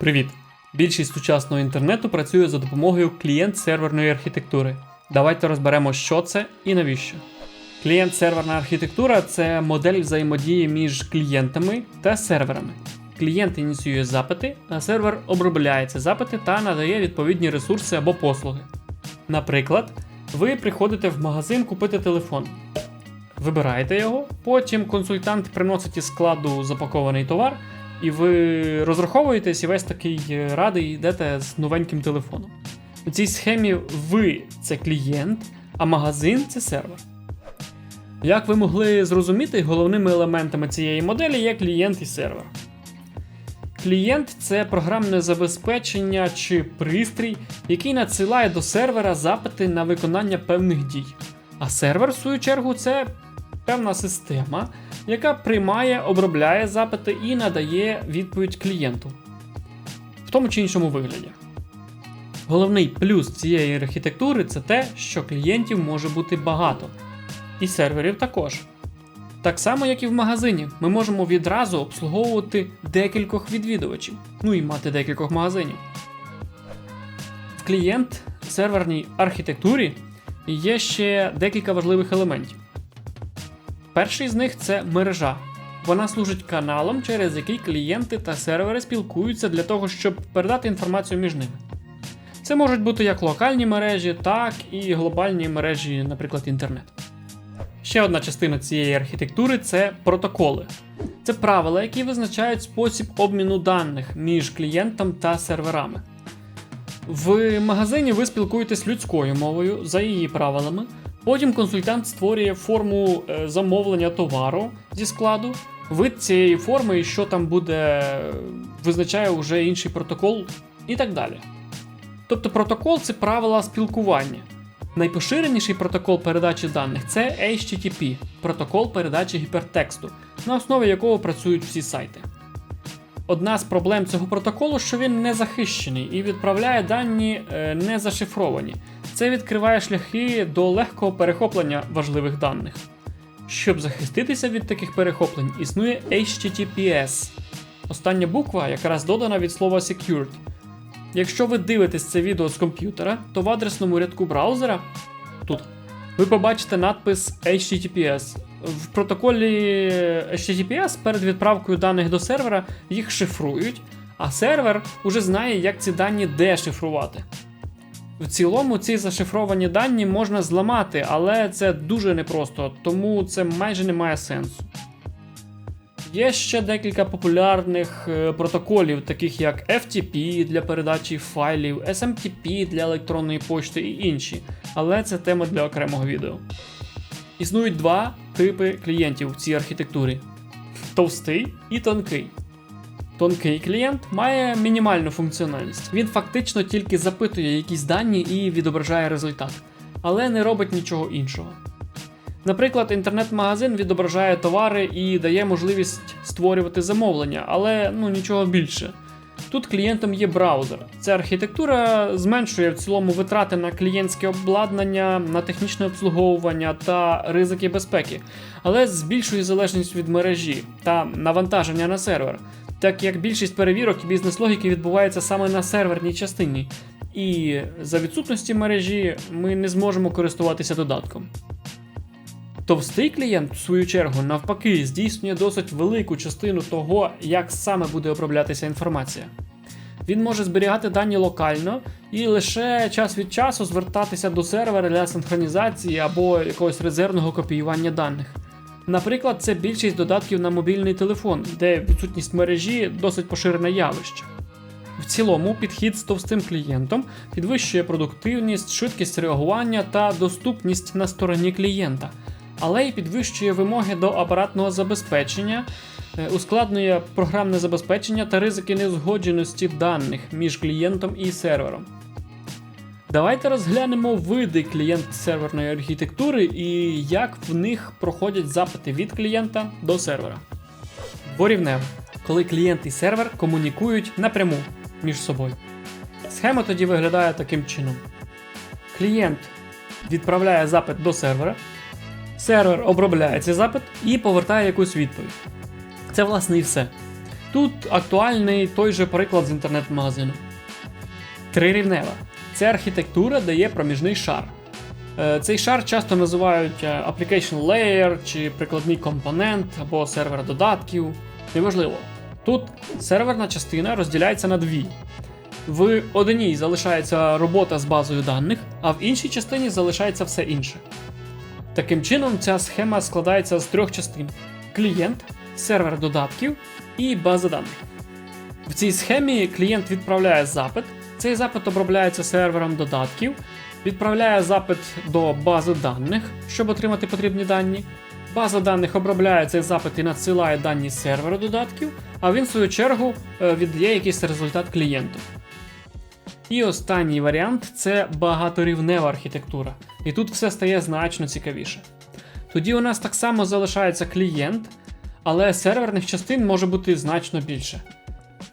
Привіт! Більшість сучасного інтернету працює за допомогою клієнт-серверної архітектури. Давайте розберемо, що це і навіщо. Клієнт-серверна архітектура це модель взаємодії між клієнтами та серверами. Клієнт ініціює запити, а сервер обробляє ці запити та надає відповідні ресурси або послуги. Наприклад, ви приходите в магазин купити телефон. Вибираєте його, потім консультант приносить із складу запакований товар, і ви розраховуєтесь і весь такий е, радий йдете з новеньким телефоном. У цій схемі ви це клієнт, а магазин це сервер. Як ви могли зрозуміти, головними елементами цієї моделі є клієнт і сервер. Клієнт це програмне забезпечення чи пристрій, який надсилає до сервера запити на виконання певних дій. А сервер, в свою чергу, це певна система, яка приймає, обробляє запити і надає відповідь клієнту в тому чи іншому вигляді. Головний плюс цієї архітектури це те, що клієнтів може бути багато, і серверів також. Так само, як і в магазині, ми можемо відразу обслуговувати декількох відвідувачів, ну і мати декількох магазинів. В клієнт серверній архітектурі є ще декілька важливих елементів. Перший з них це мережа. Вона служить каналом, через який клієнти та сервери спілкуються для того, щоб передати інформацію між ними. Це можуть бути як локальні мережі, так і глобальні мережі, наприклад, інтернет. Ще одна частина цієї архітектури це протоколи. Це правила, які визначають спосіб обміну даних між клієнтом та серверами. В магазині ви спілкуєтесь людською мовою за її правилами. Потім консультант створює форму е, замовлення товару зі складу. Вид цієї форми що там буде, е, визначає вже інший протокол і так далі. Тобто протокол це правила спілкування. Найпоширеніший протокол передачі даних це HTTP протокол передачі гіпертексту, на основі якого працюють всі сайти. Одна з проблем цього протоколу, що він не захищений і відправляє дані е, не зашифровані. Це відкриває шляхи до легкого перехоплення важливих даних. Щоб захиститися від таких перехоплень, існує HTTPS. Остання буква якраз додана від слова secured. Якщо ви дивитесь це відео з комп'ютера, то в адресному рядку браузера тут ви побачите надпис HTTPS. В протоколі HTTPS перед відправкою даних до сервера їх шифрують, а сервер уже знає, як ці дані дешифрувати. В цілому ці зашифровані дані можна зламати, але це дуже непросто, тому це майже не має сенсу. Є ще декілька популярних е, протоколів, таких як FTP для передачі файлів, SMTP для електронної пошти і інші, але це тема для окремого відео. Існують два типи клієнтів в цій архітектурі: товстий і тонкий. Тонкий клієнт має мінімальну функціональність. Він фактично тільки запитує якісь дані і відображає результат, але не робить нічого іншого. Наприклад, інтернет-магазин відображає товари і дає можливість створювати замовлення, але ну нічого більше. Тут клієнтом є браузер. Ця архітектура зменшує в цілому витрати на клієнтське обладнання, на технічне обслуговування та ризики безпеки, але збільшує залежність від мережі та навантаження на сервер, так як більшість перевірок і бізнес-логіки відбувається саме на серверній частині, і за відсутності мережі ми не зможемо користуватися додатком. Товстий клієнт, в свою чергу, навпаки, здійснює досить велику частину того, як саме буде оброблятися інформація. Він може зберігати дані локально і лише час від часу звертатися до сервера для синхронізації або якогось резервного копіювання даних. Наприклад, це більшість додатків на мобільний телефон, де відсутність мережі досить поширене явище. В цілому, підхід з товстим клієнтом підвищує продуктивність, швидкість реагування та доступність на стороні клієнта але й підвищує вимоги до апаратного забезпечення, е, ускладнює програмне забезпечення та ризики незгодженості даних між клієнтом і сервером. Давайте розглянемо види клієнт-серверної архітектури і як в них проходять запити від клієнта до сервера. Дворівнево, коли клієнт і сервер комунікують напряму між собою. Схема тоді виглядає таким чином: клієнт відправляє запит до сервера, Сервер обробляє цей запит і повертає якусь відповідь. Це, власне, і все. Тут актуальний той же приклад з інтернет-магазину. Трирівнева. Це архітектура дає проміжний шар. Е, Цей шар часто називають е, application layer чи прикладний компонент або сервер додатків. Неважливо. Тут серверна частина розділяється на дві. В одній залишається робота з базою даних, а в іншій частині залишається все інше. Таким чином, ця схема складається з трьох частин: клієнт, сервер додатків і база даних. В цій схемі клієнт відправляє запит, цей запит обробляється сервером додатків, відправляє запит до бази даних, щоб отримати потрібні дані. База даних обробляє цей запит і надсилає дані серверу додатків, а він, в свою чергу, е, віддає якийсь результат клієнту. І останній варіант це багаторівнева архітектура. І тут все стає значно цікавіше. Тоді у нас так само залишається клієнт, але серверних частин може бути значно більше.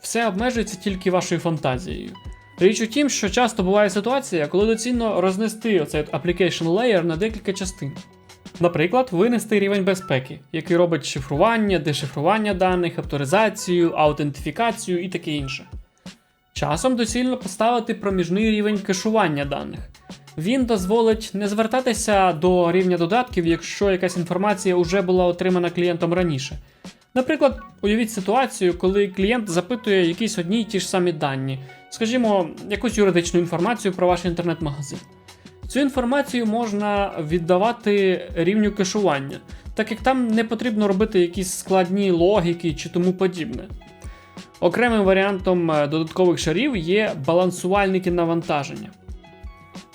Все обмежується тільки вашою фантазією. Річ у тім, що часто буває ситуація, коли доцільно рознести оцей от application layer на декілька частин. Наприклад, винести рівень безпеки, який робить шифрування, дешифрування даних, авторизацію, аутентифікацію і таке інше. Часом доцільно поставити проміжний рівень кешування даних. Він дозволить не звертатися до рівня додатків, якщо якась інформація вже була отримана клієнтом раніше. Наприклад, уявіть ситуацію, коли клієнт запитує якісь одні й ті ж самі дані, скажімо, якусь юридичну інформацію про ваш інтернет-магазин. Цю інформацію можна віддавати рівню кешування, так як там не потрібно робити якісь складні логіки чи тому подібне. Окремим варіантом е, додаткових шарів є балансувальники навантаження.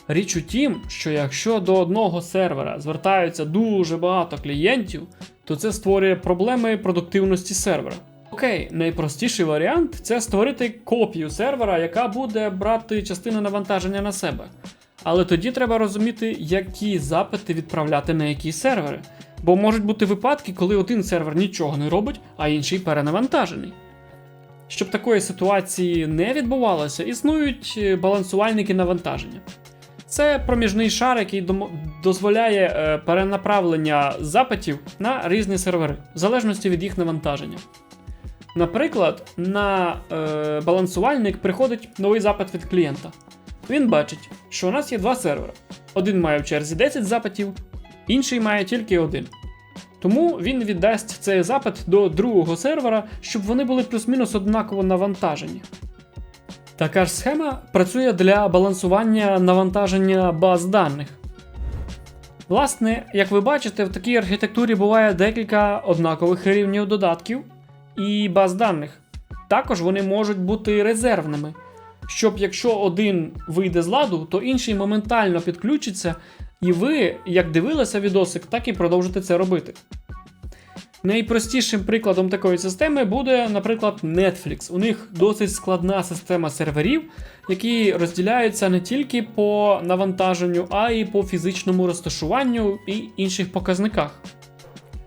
Річ у тім, що якщо до одного сервера звертаються дуже багато клієнтів, то це створює проблеми продуктивності сервера. Окей, найпростіший варіант це створити копію сервера, яка буде брати частину навантаження на себе. Але тоді треба розуміти, які запити відправляти на які сервери. Бо можуть бути випадки, коли один сервер нічого не робить, а інший перенавантажений. Щоб такої ситуації не відбувалося, існують е, балансувальники навантаження. Це проміжний шар, який дозволяє е, перенаправлення запитів на різні сервери, в залежності від їх навантаження. Наприклад, на е, балансувальник приходить новий запит від клієнта. Він бачить, що у нас є два сервери. Один має в черзі 10 запитів, інший має тільки один. Тому він віддасть цей запит до другого сервера, щоб вони були плюс-мінус однаково навантажені. Така ж схема працює для балансування навантаження баз даних. Власне, як ви бачите, в такій архітектурі буває декілька однакових рівнів додатків і баз даних. Також вони можуть бути резервними, щоб якщо один вийде з ладу, то інший моментально підключиться, і ви, як дивилися відосик, так і продовжите це робити. Найпростішим прикладом такої системи буде, наприклад, Netflix. У них досить складна система серверів, які розділяються не тільки по навантаженню, а й по фізичному розташуванню і інших показниках.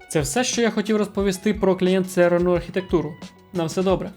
Це все, що я хотів розповісти про клієнт серверну архітектуру. На все добре.